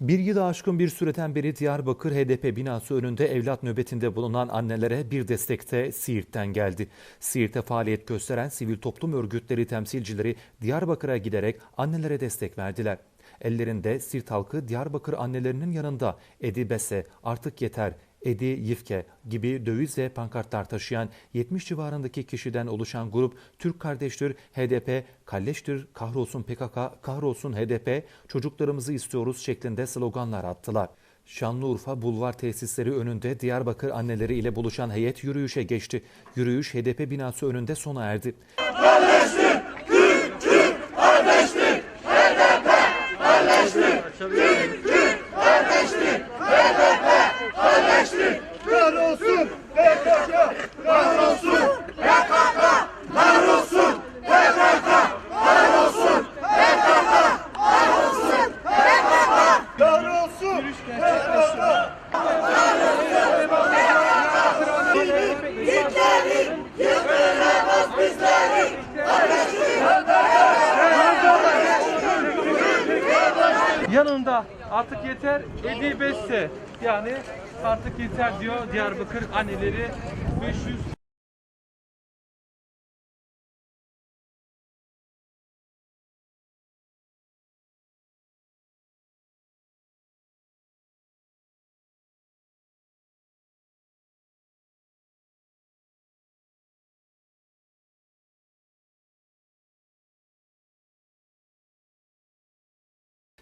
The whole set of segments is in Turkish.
Bir yılı aşkın bir süreden beri Diyarbakır HDP binası önünde evlat nöbetinde bulunan annelere bir destekte Siirt'ten geldi. Siirt'te faaliyet gösteren sivil toplum örgütleri temsilcileri Diyarbakır'a giderek annelere destek verdiler. Ellerinde Siirt halkı Diyarbakır annelerinin yanında Edi Bese, Artık Yeter, Edi Yifke gibi döviz ve pankartlar taşıyan 70 civarındaki kişiden oluşan grup Türk Kardeştir, HDP, Kalleştir, Kahrolsun PKK, Kahrolsun HDP, çocuklarımızı istiyoruz şeklinde sloganlar attılar. Şanlıurfa Bulvar tesisleri önünde Diyarbakır anneleri ile buluşan heyet yürüyüşe geçti. Yürüyüş HDP binası önünde sona erdi. Kahrolsun PKK! Kahrolsun PKK! Kahrolsun PKK! Kahrolsun PKK! Kahrolsun PKK! Kahrolsun PKK! Yanında artık yeter Edi Beste yani artık yeter diyor Diyarbakır anneleri. 500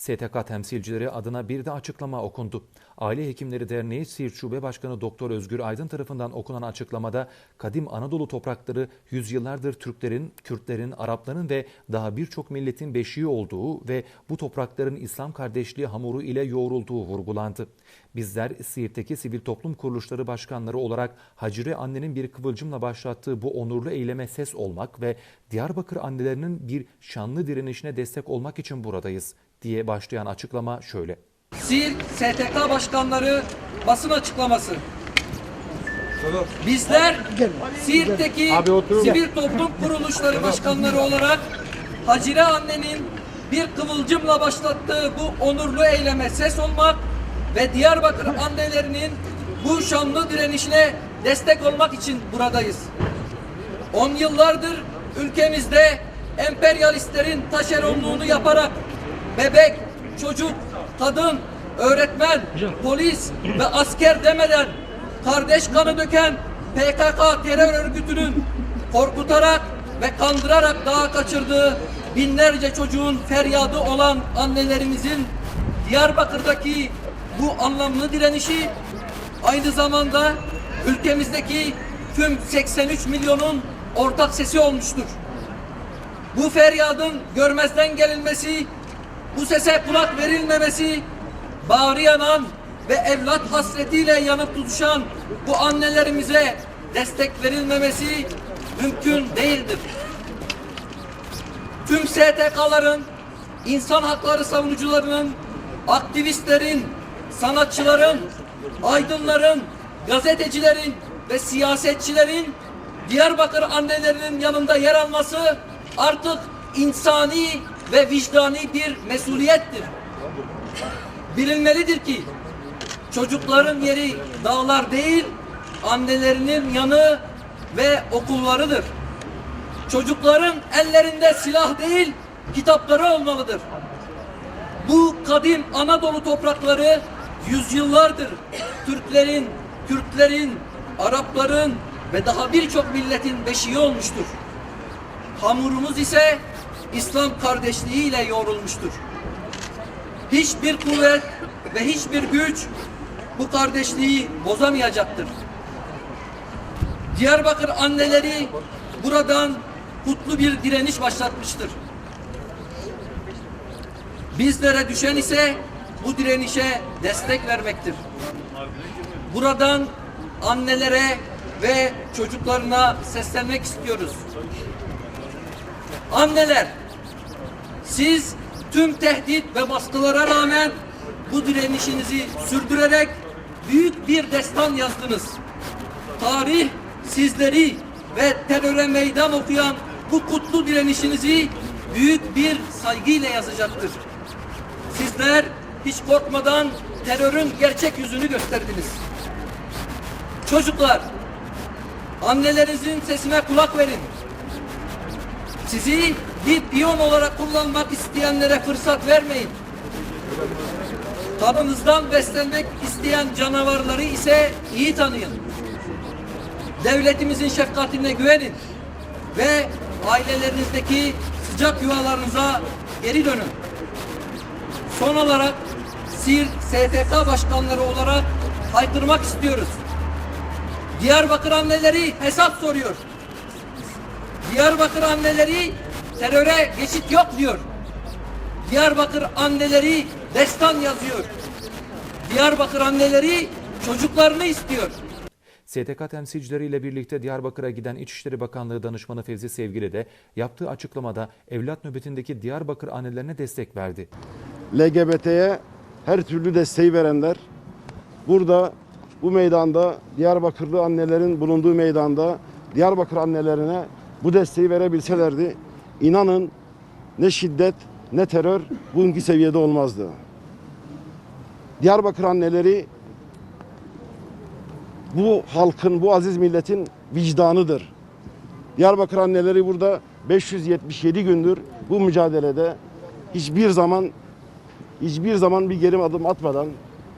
STK temsilcileri adına bir de açıklama okundu. Aile Hekimleri Derneği Siirt Şube Başkanı Doktor Özgür Aydın tarafından okunan açıklamada kadim Anadolu toprakları yüzyıllardır Türklerin, Kürtlerin, Arapların ve daha birçok milletin beşiği olduğu ve bu toprakların İslam kardeşliği hamuru ile yoğrulduğu vurgulandı. Bizler Siirt'teki sivil toplum kuruluşları başkanları olarak Hacire annenin bir kıvılcımla başlattığı bu onurlu eyleme ses olmak ve Diyarbakır annelerinin bir şanlı direnişine destek olmak için buradayız diye başlayan açıklama şöyle. Siirt STK başkanları basın açıklaması. Bizler Siirt'teki sivil toplum kuruluşları başkanları olarak Hacire annenin bir kıvılcımla başlattığı bu onurlu eyleme ses olmak ve Diyarbakır annelerinin bu şanlı direnişine destek olmak için buradayız. On yıllardır ülkemizde emperyalistlerin taşeronluğunu yaparak bebek, çocuk, kadın, öğretmen, polis ve asker demeden kardeş kanı döken PKK terör örgütünün korkutarak ve kandırarak dağa kaçırdığı binlerce çocuğun feryadı olan annelerimizin Diyarbakır'daki bu anlamlı direnişi aynı zamanda ülkemizdeki tüm 83 milyonun ortak sesi olmuştur. Bu feryadın görmezden gelinmesi, bu sese kulak verilmemesi, bağrı yanan ve evlat hasretiyle yanıp tutuşan bu annelerimize destek verilmemesi mümkün değildir. Tüm STK'ların, insan hakları savunucularının, aktivistlerin, sanatçıların, aydınların, gazetecilerin ve siyasetçilerin Diyarbakır annelerinin yanında yer alması artık insani ve vicdani bir mesuliyettir. Bilinmelidir ki çocukların yeri dağlar değil, annelerinin yanı ve okullarıdır. Çocukların ellerinde silah değil, kitapları olmalıdır. Bu kadim Anadolu toprakları yüzyıllardır Türklerin, Kürtlerin, Arapların ve daha birçok milletin beşiği olmuştur. Hamurumuz ise İslam kardeşliğiyle yoğrulmuştur. Hiçbir kuvvet ve hiçbir güç bu kardeşliği bozamayacaktır. Diyarbakır anneleri buradan kutlu bir direniş başlatmıştır. Bizlere düşen ise bu direnişe destek vermektir. Buradan annelere ve çocuklarına seslenmek istiyoruz. Anneler, siz tüm tehdit ve baskılara rağmen bu direnişinizi sürdürerek büyük bir destan yazdınız. Tarih sizleri ve teröre meydan okuyan bu kutlu direnişinizi büyük bir saygıyla yazacaktır. Sizler hiç korkmadan terörün gerçek yüzünü gösterdiniz. Çocuklar, annelerinizin sesine kulak verin. Sizi bir piyon olarak kullanmak isteyenlere fırsat vermeyin. Kanınızdan beslenmek isteyen canavarları ise iyi tanıyın. Devletimizin şefkatine güvenin ve ailelerinizdeki sıcak yuvalarınıza geri dönün. Son olarak Siirt STK başkanları olarak haykırmak istiyoruz. Diyarbakır anneleri hesap soruyor. Diyarbakır anneleri teröre geçit yok diyor. Diyarbakır anneleri destan yazıyor. Diyarbakır anneleri çocuklarını istiyor. STK temsilcileriyle birlikte Diyarbakır'a giden İçişleri Bakanlığı Danışmanı Fevzi Sevgili de yaptığı açıklamada evlat nöbetindeki Diyarbakır annelerine destek verdi. LGBT'ye her türlü desteği verenler burada bu meydanda Diyarbakırlı annelerin bulunduğu meydanda Diyarbakır annelerine bu desteği verebilselerdi inanın ne şiddet ne terör bugünkü seviyede olmazdı. Diyarbakır anneleri bu halkın, bu aziz milletin vicdanıdır. Diyarbakır anneleri burada 577 gündür bu mücadelede hiçbir zaman hiçbir zaman bir geri adım atmadan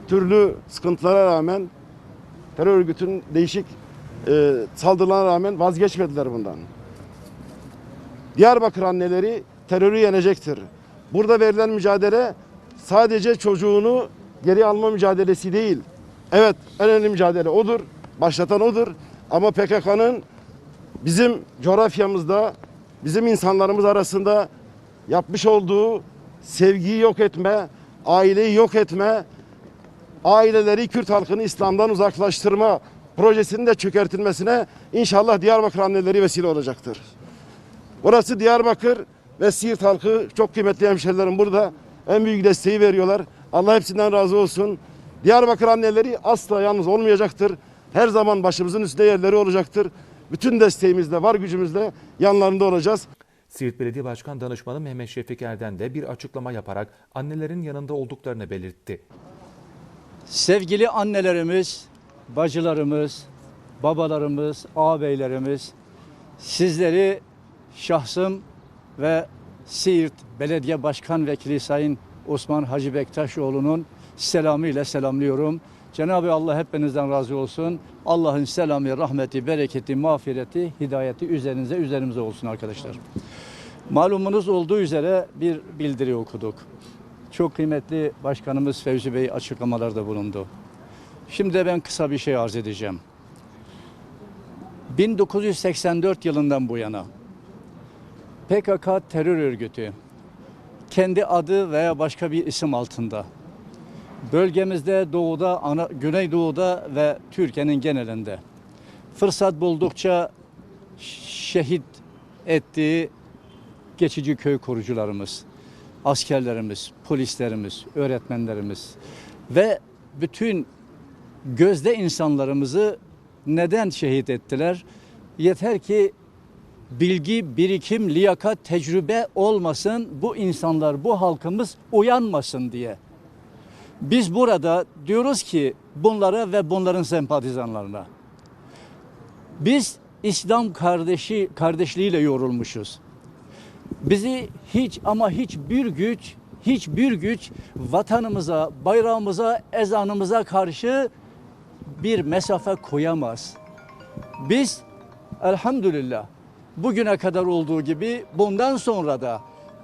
türlü sıkıntılara rağmen terör örgütünün değişik e, saldırılarına rağmen vazgeçmediler bundan. Diyarbakır anneleri terörü yenecektir. Burada verilen mücadele sadece çocuğunu geri alma mücadelesi değil. Evet en önemli mücadele odur. Başlatan odur. Ama PKK'nın bizim coğrafyamızda, bizim insanlarımız arasında yapmış olduğu sevgiyi yok etme, aileyi yok etme, aileleri Kürt halkını İslam'dan uzaklaştırma projesinin de çökertilmesine inşallah Diyarbakır anneleri vesile olacaktır. Burası Diyarbakır ve Siirt halkı çok kıymetli hemşerilerim burada. En büyük desteği veriyorlar. Allah hepsinden razı olsun. Diyarbakır anneleri asla yalnız olmayacaktır. Her zaman başımızın üstünde yerleri olacaktır. Bütün desteğimizle, var gücümüzle yanlarında olacağız. Siirt Belediye Başkan Danışmanı Mehmet Şefik Erden de bir açıklama yaparak annelerin yanında olduklarını belirtti. Sevgili annelerimiz, bacılarımız, babalarımız, ağabeylerimiz, sizleri şahsım ve Siirt Belediye Başkan Vekili Sayın Osman Hacı Bektaşoğlu'nun selamıyla selamlıyorum. Cenab-ı Allah hepinizden razı olsun. Allah'ın selamı, rahmeti, bereketi, mağfireti, hidayeti üzerinize, üzerimize olsun arkadaşlar. Malumunuz olduğu üzere bir bildiri okuduk. Çok kıymetli Başkanımız Fevzi Bey açıklamalarda bulundu. Şimdi ben kısa bir şey arz edeceğim. 1984 yılından bu yana PKK terör örgütü kendi adı veya başka bir isim altında bölgemizde doğuda, ana, güneydoğuda ve Türkiye'nin genelinde fırsat buldukça şehit ettiği geçici köy korucularımız, askerlerimiz, polislerimiz, öğretmenlerimiz ve bütün gözde insanlarımızı neden şehit ettiler? Yeter ki bilgi, birikim, liyakat, tecrübe olmasın, bu insanlar, bu halkımız uyanmasın diye. Biz burada diyoruz ki bunlara ve bunların sempatizanlarına. Biz İslam kardeşi kardeşliğiyle yorulmuşuz. Bizi hiç ama hiçbir güç, hiçbir güç vatanımıza, bayrağımıza, ezanımıza karşı bir mesafe koyamaz. Biz elhamdülillah bugüne kadar olduğu gibi bundan sonra da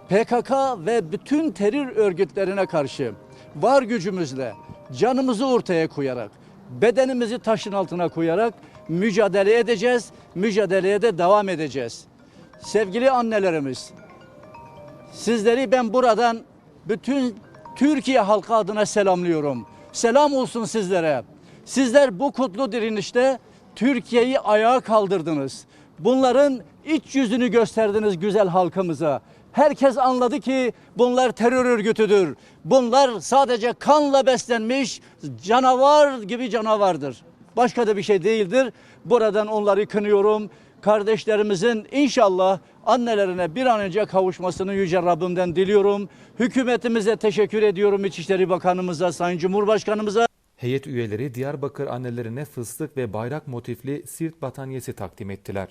PKK ve bütün terör örgütlerine karşı var gücümüzle canımızı ortaya koyarak bedenimizi taşın altına koyarak mücadele edeceğiz. Mücadeleye de devam edeceğiz. Sevgili annelerimiz, sizleri ben buradan bütün Türkiye halkı adına selamlıyorum. Selam olsun sizlere. Sizler bu kutlu direnişte Türkiye'yi ayağa kaldırdınız. Bunların iç yüzünü gösterdiniz güzel halkımıza. Herkes anladı ki bunlar terör örgütüdür. Bunlar sadece kanla beslenmiş canavar gibi canavardır. Başka da bir şey değildir. Buradan onları kınıyorum. kardeşlerimizin inşallah annelerine bir an önce kavuşmasını Yüce Rabbimden diliyorum. Hükümetimize teşekkür ediyorum. İçişleri Bakanımıza, Sayın Cumhurbaşkanımıza. Heyet üyeleri Diyarbakır annelerine fıstık ve bayrak motifli Siirt battaniyesi takdim ettiler.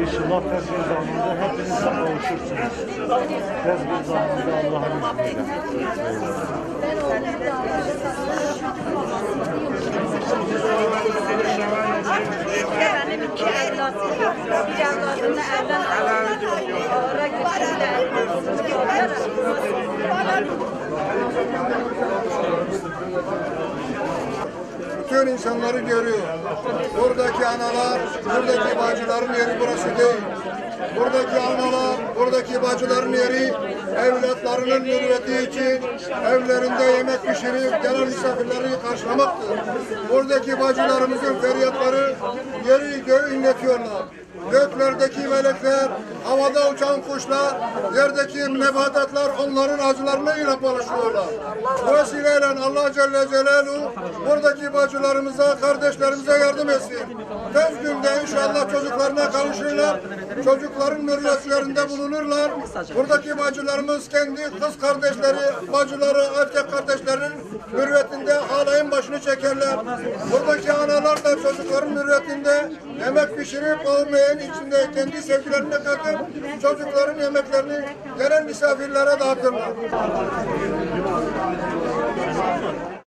İnşallah tez bir zamanda hepinize kavuşursunuz. Tez bir zamanda Allah'ın izniyle. Benim iki evlatım, bir evladımla evden aldım. Ahıra gittiler. Bütün insanları görüyor. Buradaki analar, buradaki bacıların yeri burası değil. Buradaki analar, buradaki bacıların yeri evlatlarının mürüvveti için evlerinde yemek pişirip gelen misafirleri karşılamaktır. Buradaki bacılarımızın feryatları yeri göğü inletiyorlar. Göklerdeki melekler, havada uçan kuşlar, yerdeki nebatatlar onların acılarıyla paylaşıyorlar. Bu vesileyle Allah Celle Celaluhu buradaki bacılarımıza, kardeşlerimize yardım etsin. Tez günde inşallah çocuklarına kavuşurlar. Çocukların mürvetlerinde bulunurlar. Buradaki bacılarımız kendi kız kardeşleri, bacıları, erkek kardeşlerinin mürvetinde halayın başını çekerler. Buradaki analar da çocukların mürvetinde yemek pişirip olmayan içinde kendi sevgilerini katıp çocukların yemeklerini gelen misafirlere dağıtırlar.